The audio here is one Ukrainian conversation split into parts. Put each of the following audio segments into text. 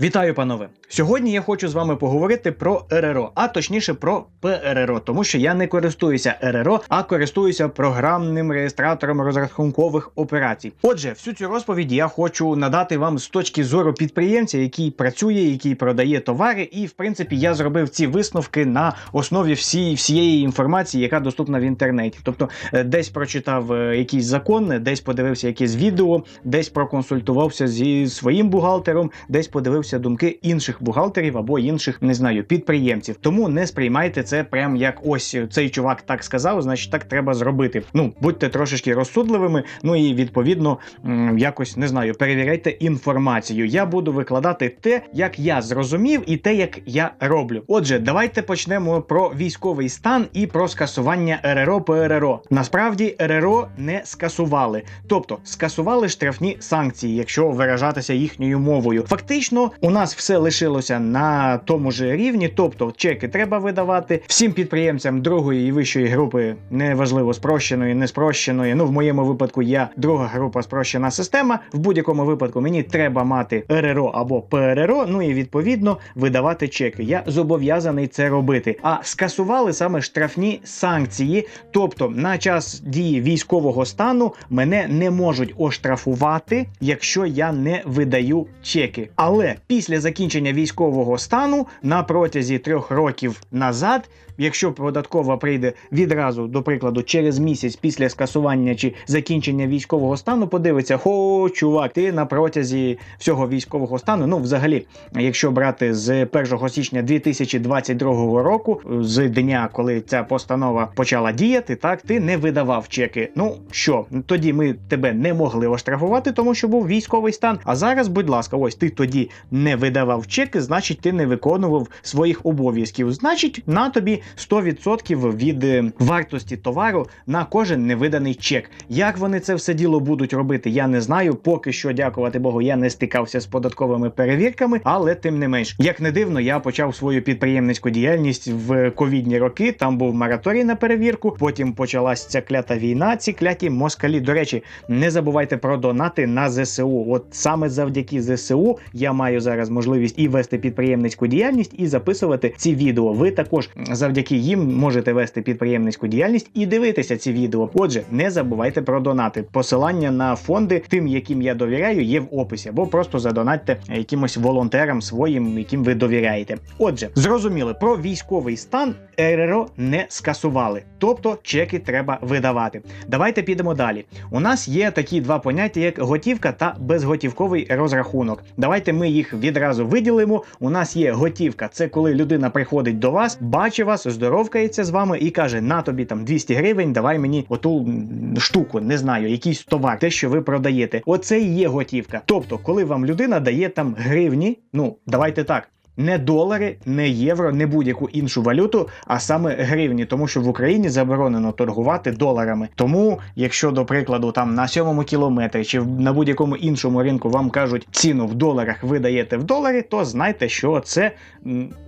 Вітаю, панове! Сьогодні я хочу з вами поговорити про РРО, а точніше про ПРРО, тому що я не користуюся РРО, а користуюся програмним реєстратором розрахункових операцій. Отже, всю цю розповідь я хочу надати вам з точки зору підприємця, який працює, який продає товари, і в принципі я зробив ці висновки на основі всі, всієї інформації, яка доступна в інтернеті. Тобто, е, десь прочитав е, якийсь закон, десь подивився якесь відео, десь проконсультувався зі своїм бухгалтером, десь подивився думки інших бухгалтерів або інших, не знаю, підприємців. Тому не сприймайте це прям як ось цей чувак так сказав, значить так треба зробити. Ну будьте трошечки розсудливими. Ну і відповідно якось не знаю, перевіряйте інформацію. Я буду викладати те, як я зрозумів, і те, як я роблю. Отже, давайте почнемо про військовий стан і про скасування РРО ПРРО. Насправді РРО не скасували, тобто скасували штрафні санкції, якщо виражатися їхньою мовою. Фактично, у нас все лишилося на тому ж рівні, тобто чеки треба видавати всім підприємцям другої і вищої групи, неважливо спрощеної, не спрощеної. Ну в моєму випадку я друга група спрощена система. В будь-якому випадку мені треба мати РРО або ПРРО, ну і відповідно видавати чеки. Я зобов'язаний це робити. А скасували саме штрафні санкції, тобто на час дії військового стану мене не можуть оштрафувати, якщо я не видаю чеки. Але після закінчення військового стану на протязі трьох років назад, якщо податкова прийде відразу, до прикладу, через місяць після скасування чи закінчення військового стану, подивиться: хо, чувак, ти на протязі всього військового стану. Ну, взагалі, якщо брати з 1 січня 2022 року, з дня, коли ця постанова почала діяти, так ти не видавав чеки. Ну що, тоді ми тебе не могли оштрафувати, тому що був військовий стан. А зараз, будь ласка, ось ти тоді не видавав чеки, значить, ти не виконував своїх обов'язків. Значить, на тобі 100% від е, вартості товару на кожен невиданий чек. Як вони це все діло будуть робити, я не знаю. Поки що, дякувати Богу, я не стикався з податковими перевірками, але тим не менш, як не дивно, я почав свою підприємницьку діяльність в ковідні роки. Там був мораторій на перевірку. Потім почалась ця клята війна. Ці кляті москалі. До речі, не забувайте про донати на ЗСУ. От саме завдяки ЗСУ я маю зараз можливість і вести підприємницьку діяльність, і записувати ці відео. Ви також завдяки їм можете вести підприємницьку діяльність і дивитися ці відео. Отже, не забувайте про донати. Посилання на фонди, тим, яким я довіряю, є в описі, або просто задонатьте якимось волонтерам своїм, яким ви довіряєте. Отже, зрозуміли, про військовий стан РРО не скасували, тобто чеки треба видавати. Давайте підемо далі. У нас є такі два поняття, як готівка та безготівковий розрахунок. Давайте ми їх відразу виділимо. У нас є готівка, це коли людина приходить до вас, бачить вас, здоровкається з вами і каже: на тобі там 200 гривень, давай мені оту штуку, не знаю, якийсь товар, те, що ви продаєте. Оце і є готівка. Тобто, коли вам людина дає там гривні, ну давайте так. Не долари, не євро, не будь-яку іншу валюту, а саме гривні, тому що в Україні заборонено торгувати доларами. Тому, якщо до прикладу там на сьомому кілометрі чи на будь-якому іншому ринку вам кажуть ціну в доларах, ви даєте в доларі, то знайте, що це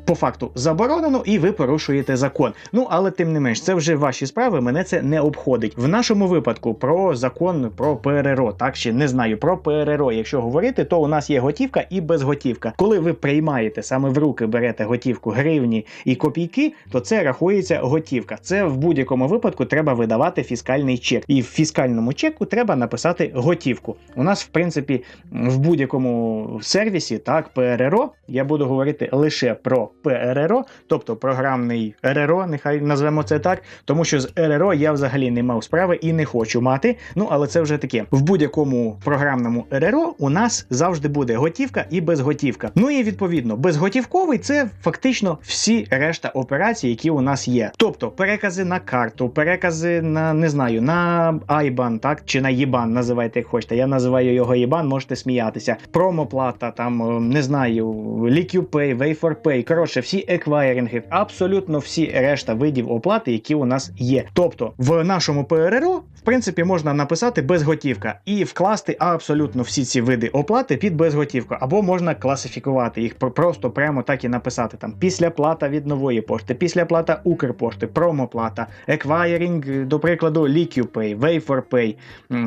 по факту заборонено і ви порушуєте закон. Ну але тим не менш, це вже ваші справи. Мене це не обходить. В нашому випадку про закон про ПРРО, так чи не знаю про ПРРО. Якщо говорити, то у нас є готівка і безготівка. Коли ви приймаєте саме в руки берете готівку гривні і копійки, то це рахується готівка. Це в будь-якому випадку треба видавати фіскальний чек. І в фіскальному чеку треба написати готівку. У нас, в принципі, в будь-якому сервісі, так, ПРРО, я буду говорити лише про ПРРО, тобто програмний РРО, нехай назвемо це так, тому що з РРО я взагалі не мав справи і не хочу мати. Ну але це вже таке. В будь-якому програмному РРО у нас завжди буде готівка і безготівка. Ну і відповідно, безготівковий це фактично всі решта операцій, які у нас є. Тобто перекази на карту, перекази на не знаю, на IBAN, так чи на ЄБАН, називайте як хочете. Я називаю його ЄБАН, можете сміятися. Промоплата, там е, не знаю, LiquPay, Way4Pay, коротше, всі еквайринги, абсолютно всі решта видів оплати, які у нас є. Тобто в нашому ПРРО, в принципі, можна написати безготівка і вкласти абсолютно всі ці види оплати під безготівку, або можна класифікувати їх про- просто прямо так і написати там після плата від нової пошти, після плата Укрпошти, промоплата, еквайрінг, до прикладу, LiquPay, WaferPay.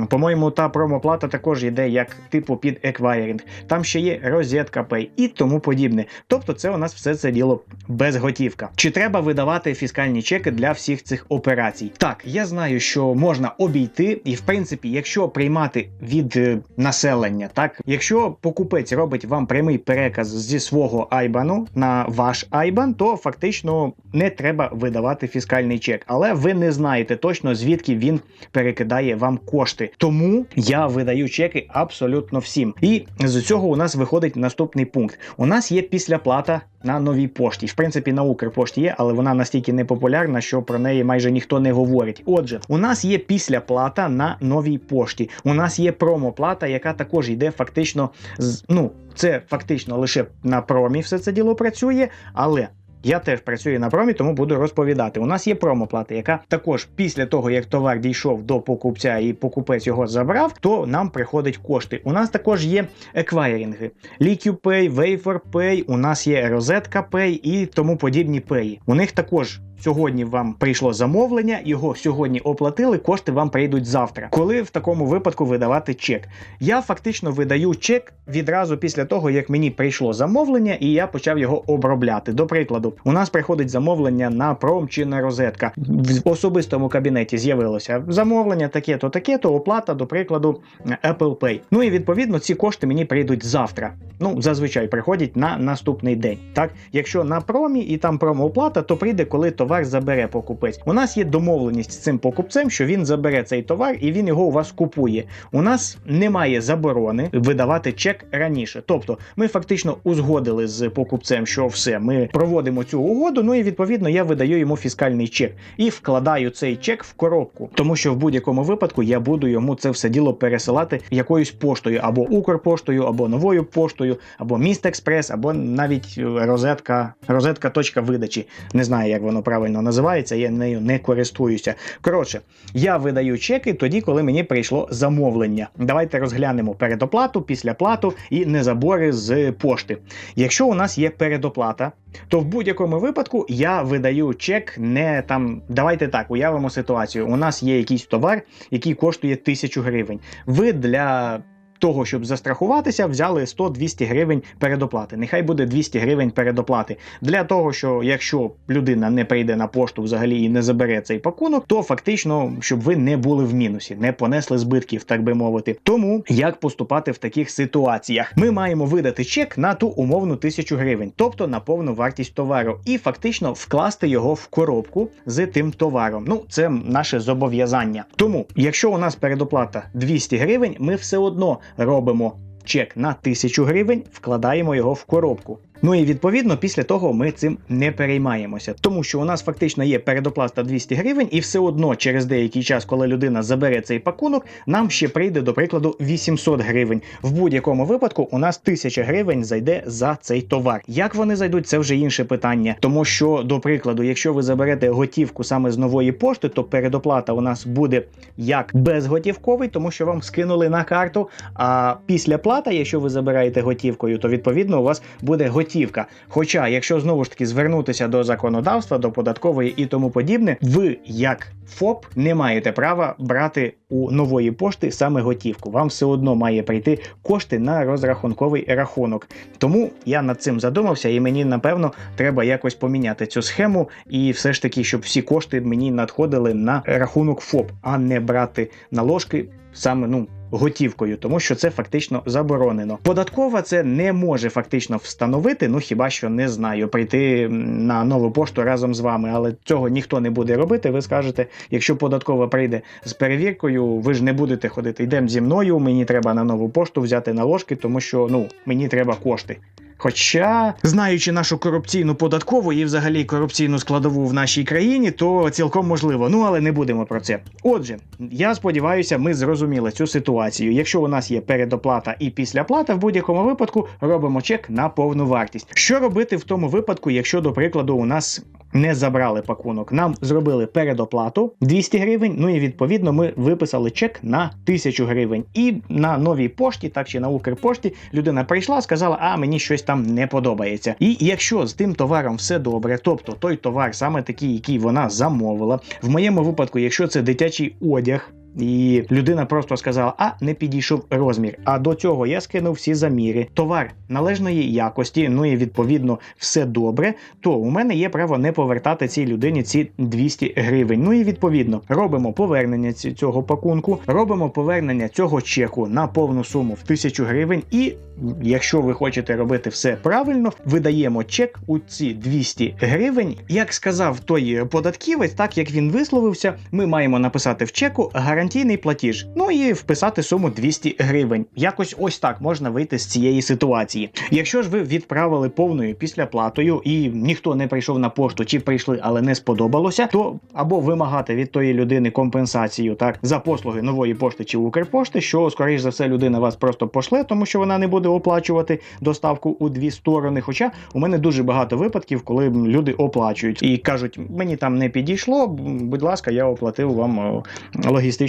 По-моєму, та промоплата також йде як типу під еквайрінг. Там ще є розетка Pay і тому подібне. Тобто, це у нас все це діло безготівка. Чи треба видавати фіскальні чеки для всіх цих операцій? Так, я знаю, що можна обійти, і в принципі, якщо приймати від е, населення, так якщо покупець робить вам прямий переказ зі свого айбану на ваш айбан, то фактично не треба видавати фіскальний чек, але ви не знаєте точно звідки він перекидає вам кошти. Тому я видаю чеки абсолютно всім. І з цього у нас виходить наступний пункт. У нас є післяплата на новій пошті. В принципі, на Укрпошті є, але вона настільки непопулярна, що про неї майже ніхто не говорить. Отже, у нас є післяплата на новій пошті. У нас є промоплата, яка також йде фактично з ну. Це фактично лише на промі все це діло працює, але я теж працюю на промі, тому буду розповідати. У нас є промоплата, яка також після того, як товар дійшов до покупця і покупець його забрав, то нам приходять кошти. У нас також є еквайринги. LiquPay, WaferPay, у нас є Розетка Pay і тому подібні пеї. У них також. Сьогодні вам прийшло замовлення, його сьогодні оплатили, кошти вам прийдуть завтра. Коли в такому випадку видавати чек? Я фактично видаю чек відразу після того, як мені прийшло замовлення, і я почав його обробляти. До прикладу, у нас приходить замовлення на пром чи на розетка. В особистому кабінеті з'явилося замовлення, таке-то, таке-то, оплата, до прикладу, Apple Pay. Ну і відповідно ці кошти мені прийдуть завтра. Ну, зазвичай приходять на наступний день. Так, якщо на промі і там промооплата, то прийде, коли товар забере покупець. У нас є домовленість з цим покупцем, що він забере цей товар і він його у вас купує. У нас немає заборони видавати чек раніше. Тобто, ми фактично узгодили з покупцем, що все, ми проводимо цю угоду. Ну і відповідно я видаю йому фіскальний чек і вкладаю цей чек в коробку, тому що в будь-якому випадку я буду йому це все діло пересилати якоюсь поштою або Укрпоштою, або новою поштою, або Міст Експрес, або навіть е, розетка, розетка точка видачі. Не знаю, як воно правильно називається, я нею не користуюся. Коротше, я видаю чеки тоді, коли мені прийшло замовлення. Давайте розглянемо передоплату, післяплату і незабори з пошти. Якщо у нас є передоплата, то в будь-якому випадку я видаю чек не там. Давайте так уявимо ситуацію. У нас є якийсь товар, який коштує тисячу гривень. Ви для того, щоб застрахуватися, взяли 100-200 гривень передоплати. Нехай буде 200 гривень передоплати. Для того, що якщо людина не прийде на пошту взагалі і не забере цей пакунок, то фактично, щоб ви не були в мінусі, не понесли збитків, так би мовити. Тому як поступати в таких ситуаціях? Ми маємо видати чек на ту умовну тисячу гривень, тобто на повну вартість товару, і фактично вкласти його в коробку з тим товаром. Ну, це наше зобов'язання. Тому, якщо у нас передоплата 200 гривень, ми все одно робимо чек на 1000 гривень, вкладаємо його в коробку. Ну і відповідно після того ми цим не переймаємося, тому що у нас фактично є передоплата 200 гривень, і все одно через деякий час, коли людина забере цей пакунок, нам ще прийде, до прикладу, 800 гривень. В будь-якому випадку у нас 1000 гривень зайде за цей товар. Як вони зайдуть, це вже інше питання. Тому що, до прикладу, якщо ви заберете готівку саме з нової пошти, то передоплата у нас буде як безготівковий, тому що вам скинули на карту. А після плата, якщо ви забираєте готівкою, то відповідно у вас буде готівка готівка. Хоча, якщо знову ж таки звернутися до законодавства, до податкової і тому подібне, ви як ФОП не маєте права брати у нової пошти саме готівку. Вам все одно має прийти кошти на розрахунковий рахунок. Тому я над цим задумався, і мені напевно треба якось поміняти цю схему, і все ж таки, щоб всі кошти мені надходили на рахунок ФОП, а не брати наложки саме ну готівкою, тому що це фактично заборонено. Податкова це не може фактично встановити. Ну хіба що не знаю, прийти на нову пошту разом з вами, але цього ніхто не буде робити. Ви скажете, якщо податкова прийде з перевіркою, ви ж не будете ходити. Йдемо зі мною. Мені треба на нову пошту взяти наложки, тому що ну мені треба кошти. Хоча, знаючи нашу корупційну податкову і взагалі корупційну складову в нашій країні, то цілком можливо. Ну але не будемо про це. Отже, я сподіваюся, ми зрозуміли цю ситуацію. Якщо у нас є передоплата і післяплата, в будь-якому випадку робимо чек на повну вартість. Що робити в тому випадку, якщо, до прикладу, у нас не забрали пакунок. Нам зробили передоплату 200 гривень. Ну і відповідно ми виписали чек на 1000 гривень. І на новій пошті, так чи на Укрпошті, людина прийшла, сказала: А мені щось там не подобається. І якщо з тим товаром все добре, тобто той товар саме такий, який вона замовила, в моєму випадку, якщо це дитячий одяг. І людина просто сказала, а не підійшов розмір. А до цього я скинув всі заміри. Товар належної якості, ну і відповідно все добре. То у мене є право не повертати цій людині ці 200 гривень. Ну і відповідно робимо повернення цього пакунку, робимо повернення цього чеку на повну суму в 1000 гривень. І якщо ви хочете робити все правильно, видаємо чек у ці 200 гривень. Як сказав той податківець, так як він висловився, ми маємо написати в чеку гарантійний платіж. Ну і вписати суму 200 гривень. Якось ось так можна вийти з цієї ситуації. Якщо ж ви відправили повною післяплатою і ніхто не прийшов на пошту, чи прийшли, але не сподобалося, то або вимагати від тої людини компенсацію так за послуги нової пошти чи Укрпошти, що скоріш за все людина вас просто пошле, тому що вона не буде оплачувати доставку у дві сторони. Хоча у мене дуже багато випадків, коли люди оплачують і кажуть, мені там не підійшло. Будь ласка, я оплатив вам е,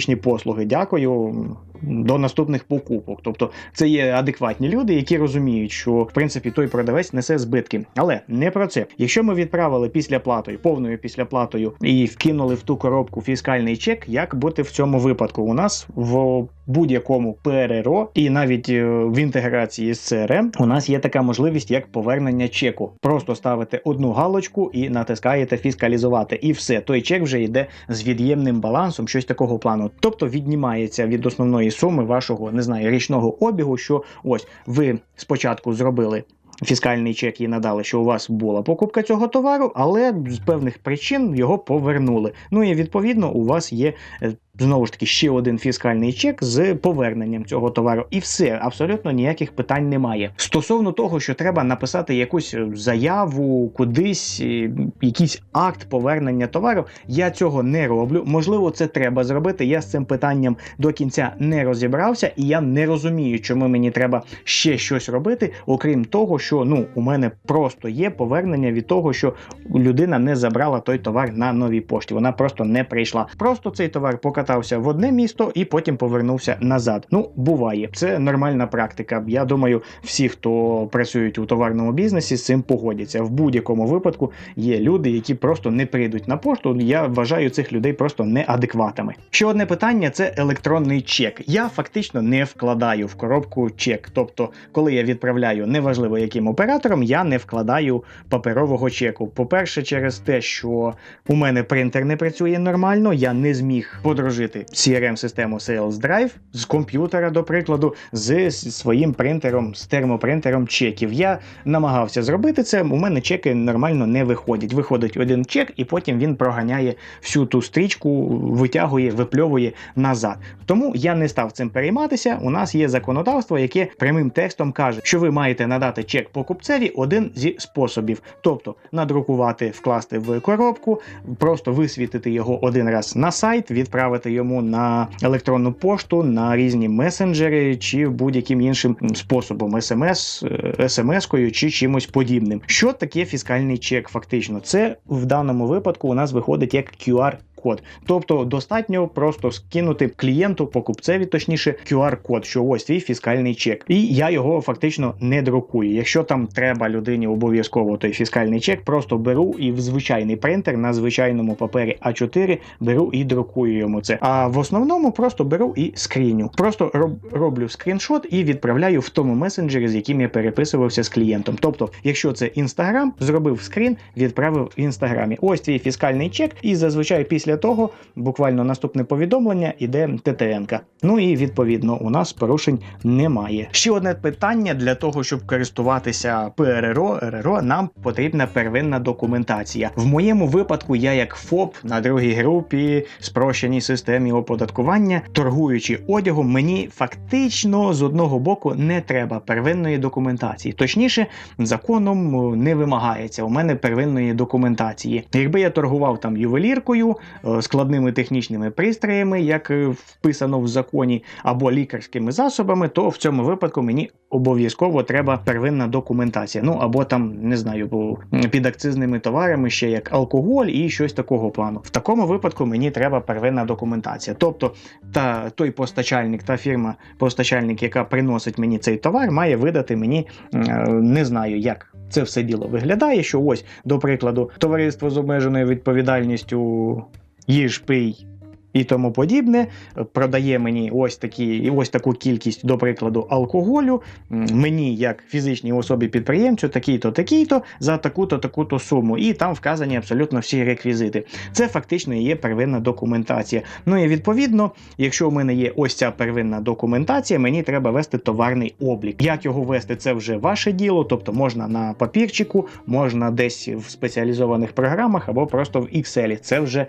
логістичні послуги. Дякую. До наступних покупок. Тобто це є адекватні люди, які розуміють, що в принципі той продавець несе збитки. Але не про це. Якщо ми відправили післяплатою, повною післяплатою і вкинули в ту коробку фіскальний чек, як бути в цьому випадку? У нас в будь-якому ПРРО і навіть е, в інтеграції з CRM у нас є така можливість, як повернення чеку. Просто ставите одну галочку і натискаєте фіскалізувати, і все. Той чек вже йде з від'ємним балансом, щось такого плану. Тобто віднімається від основної суми вашого не знаю річного обігу. Що ось ви спочатку зробили. Фіскальний чек і надали, що у вас була покупка цього товару, але з певних причин його повернули. Ну і відповідно у вас є е, знову ж таки ще один фіскальний чек з поверненням цього товару. І все, абсолютно ніяких питань немає. Стосовно того, що треба написати якусь е, заяву, кудись, е, якийсь акт повернення товару, я цього не роблю. Можливо, це треба зробити. Я з цим питанням до кінця не розібрався, і я не розумію, чому мені треба ще щось робити, окрім того, що ну у мене просто є повернення від того, що людина не забрала той товар на новій пошті. Вона просто не прийшла. Просто цей товар покатався в одне місто і потім повернувся назад. Ну, буває, це нормальна практика. Я думаю, всі, хто працюють у товарному бізнесі, з цим погодяться. В будь-якому випадку є люди, які просто не прийдуть на пошту. Я вважаю цих людей просто неадекватами. Ще одне питання це електронний чек. Я фактично не вкладаю в коробку чек. Тобто, коли я відправляю, неважливо яким оператором, я не вкладаю паперового чеку. По-перше, через те, що у мене принтер не працює нормально, я не зміг подружити CRM-систему Sales Drive з комп'ютера, до прикладу, з своїм принтером, з термопринтером чеків. Я намагався зробити це. У мене чеки нормально не виходять. Виходить один чек, і потім він проганяє всю ту стрічку, витягує, випльовує назад. Тому я не став цим перейматися. У нас є законодавство, яке прямим текстом каже, що ви маєте надати чек покупцеві один зі способів, тобто надрукувати, вкласти в коробку, просто висвітити його один раз на сайт, відправити йому на електронну пошту, на різні месенджери чи будь-яким іншим способом, смс, е, смс-кою чи чимось подібним. Що таке фіскальний чек? Фактично, це в даному випадку у нас виходить як QR код. Тобто достатньо просто скинути клієнту, покупцеві, точніше, QR-код, що ось твій фіскальний чек. І я його фактично не друкую. Якщо там треба людині обов'язково той фіскальний чек, просто беру і в звичайний принтер на звичайному папері А4 беру і друкую йому це. А в основному просто беру і скріню. Просто роб, роблю скріншот і відправляю в тому месенджері, з яким я переписувався з клієнтом. Тобто, якщо це інстаграм, зробив скрін, відправив в інстаграмі. Ось твій фіскальний чек, і зазвичай після того буквально наступне повідомлення іде ТТНК. Ну і відповідно у нас порушень немає. Ще одне питання для того, щоб користуватися ПРРО, РРО, нам потрібна первинна документація. В моєму випадку я як ФОП на другій групі спрощеній системі оподаткування, торгуючи одягом, мені фактично з одного боку не треба первинної документації. Точніше, законом е, не вимагається у мене первинної документації. Якби я торгував там ювеліркою, складними технічними пристроями, як е, вписано в законі, або лікарськими засобами, то в цьому випадку мені обов'язково треба первинна документація. Ну або там не знаю, під акцизними товарами ще як алкоголь і щось такого плану. В такому випадку мені треба первинна документація. Тобто, та той постачальник, та фірма постачальник, яка приносить мені цей товар, має видати мені е, не знаю, як це все діло виглядає. Що ось, до прикладу, товариство з обмеженою відповідальністю їж пий. І тому подібне продає мені ось такі ось таку кількість, до прикладу, алкоголю. Мені, як фізичній особі підприємцю, такий-то, такий-то за таку-то, таку-то суму. І там вказані абсолютно всі реквізити. Це фактично і є первинна документація. Ну і відповідно, якщо у мене є ось ця первинна документація, мені треба вести товарний облік. Як його вести, це вже ваше діло, тобто можна на папірчику, можна десь в спеціалізованих програмах або просто в Excel. Це вже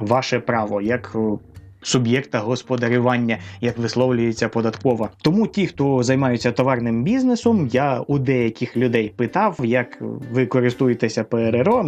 ваше право, як to суб'єкта господарювання, як висловлюється податкова. Тому ті, хто займаються товарним бізнесом, я у деяких людей питав, як ви користуєтеся ПРРО.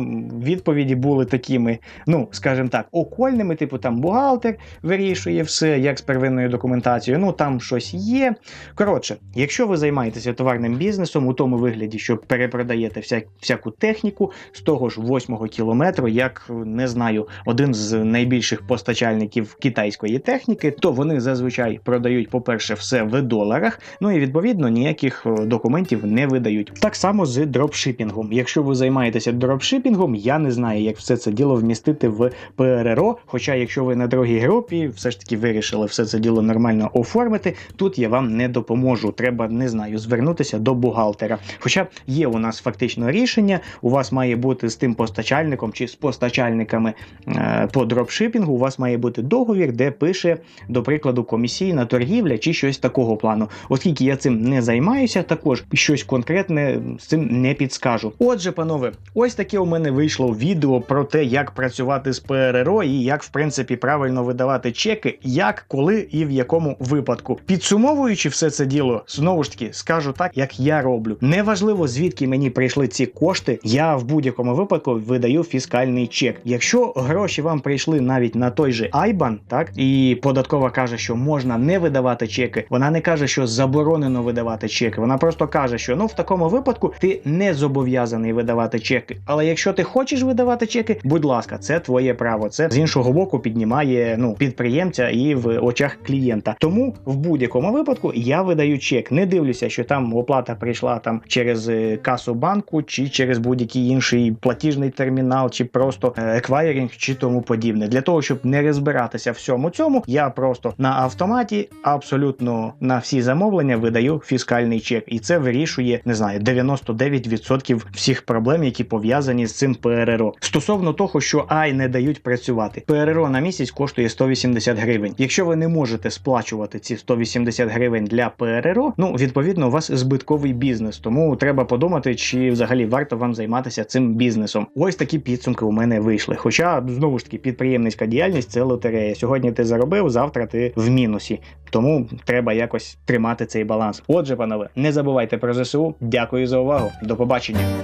Відповіді були такими, ну скажімо так, окольними, типу там бухгалтер вирішує все, як з первинною документацією. Ну там щось є. Коротше, якщо ви займаєтеся товарним бізнесом у тому вигляді, що перепродаєте вся, всяку техніку з того ж восьмого кілометру, як не знаю, один з найбільших постачальників китайської техніки, то вони зазвичай продають, по-перше, все в доларах. Ну і відповідно ніяких е, документів не видають. Так само з дропшипінгом. Якщо ви займаєтеся дропшипінгом, я не знаю, як все це діло вмістити в ПРРО. Хоча, якщо ви на другій групі, все ж таки вирішили все це діло нормально оформити, тут я вам не допоможу. Треба не знаю, звернутися до бухгалтера. Хоча є у нас фактично рішення, у вас має бути з тим постачальником чи з постачальниками е, по дропшипінгу, у вас має бути договір, де пише, до прикладу, комісійна торгівля чи щось такого плану. Оскільки я цим не займаюся, також щось конкретне з цим не підскажу. Отже, панове, ось таке у мене вийшло відео про те, як працювати з ПРРО і як, в принципі, правильно видавати чеки, як, коли і в якому випадку. Підсумовуючи все це діло, знову ж таки скажу так, як я роблю. Неважливо, звідки мені прийшли ці кошти, я в будь-якому випадку видаю фіскальний чек. Якщо гроші вам прийшли навіть на той же Айбан, так і податкова каже, що можна не видавати чеки. Вона не каже, що заборонено видавати чеки. Вона просто каже, що ну в такому випадку ти не зобов'язаний видавати чеки. Але якщо ти хочеш видавати чеки, будь ласка, це твоє право. Це з іншого боку піднімає ну підприємця і в очах клієнта. Тому в будь-якому випадку я видаю чек. Не дивлюся, що там оплата прийшла там через е, касу банку, чи через будь-який інший платіжний термінал, чи просто е, еквайрінг, чи тому подібне. Для того щоб не розбиратися в всьому цьому, я просто на автоматі абсолютно на всі замовлення видаю фіскальний чек, і це вирішує не знаю 99% всіх проблем, які пов'язані з цим ПРРО. Стосовно того, що ай не дають працювати, ПРРО на місяць коштує 180 гривень. Якщо ви не можете сплачувати ці 180 гривень для ПРРО, ну відповідно у вас збитковий бізнес, тому треба подумати, чи взагалі варто вам займатися цим бізнесом. Ось такі підсумки у мене вийшли. Хоча знову ж таки підприємницька діяльність це лотерея. Сьогодні ти заробив, завтра ти в мінусі. Тому треба якось тримати цей баланс. Отже, панове, не забувайте про ЗСУ. Дякую за увагу. До побачення.